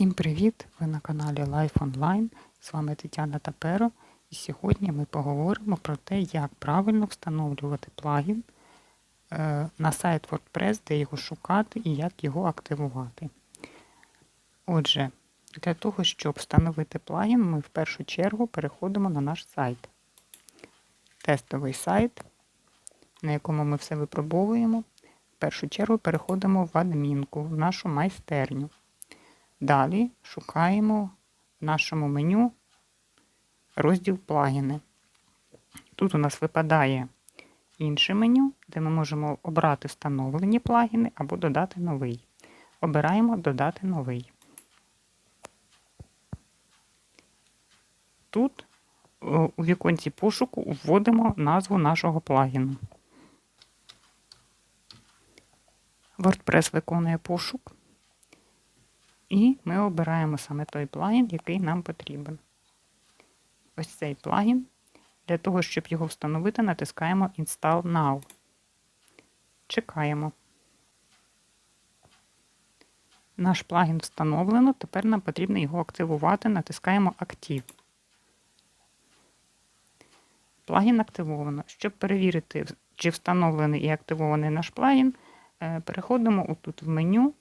Всім привіт! Ви на каналі Life Online. З вами Тетяна Таперо. І сьогодні ми поговоримо про те, як правильно встановлювати плагін е, на сайт WordPress, де його шукати і як його активувати. Отже, для того, щоб встановити плагін, ми в першу чергу переходимо на наш сайт. Тестовий сайт, на якому ми все випробовуємо. В першу чергу переходимо в адмінку, в нашу майстерню. Далі шукаємо в нашому меню розділ плагіни. Тут у нас випадає інше меню, де ми можемо обрати встановлені плагіни або додати новий. Обираємо Додати новий. Тут у віконці пошуку вводимо назву нашого плагіну. WordPress виконує пошук. І ми обираємо саме той плагін, який нам потрібен. Ось цей плагін. Для того, щоб його встановити, натискаємо Install Now. Чекаємо. Наш плагін встановлено. Тепер нам потрібно його активувати. Натискаємо Актив. Плагін активовано. Щоб перевірити, чи встановлений і активований наш плагін, е, переходимо отут в меню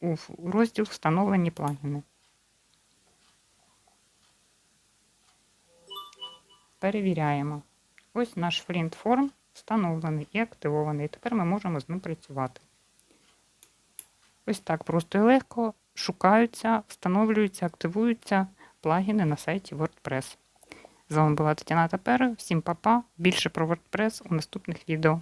у розділ Встановлені плагіни. Перевіряємо. Ось наш Flint Form встановлений і активований. Тепер ми можемо з ним працювати. Ось так просто і легко шукаються, встановлюються, активуються плагіни на сайті WordPress. З вами була Тетяна Тапера. Всім па-па. Більше про WordPress у наступних відео.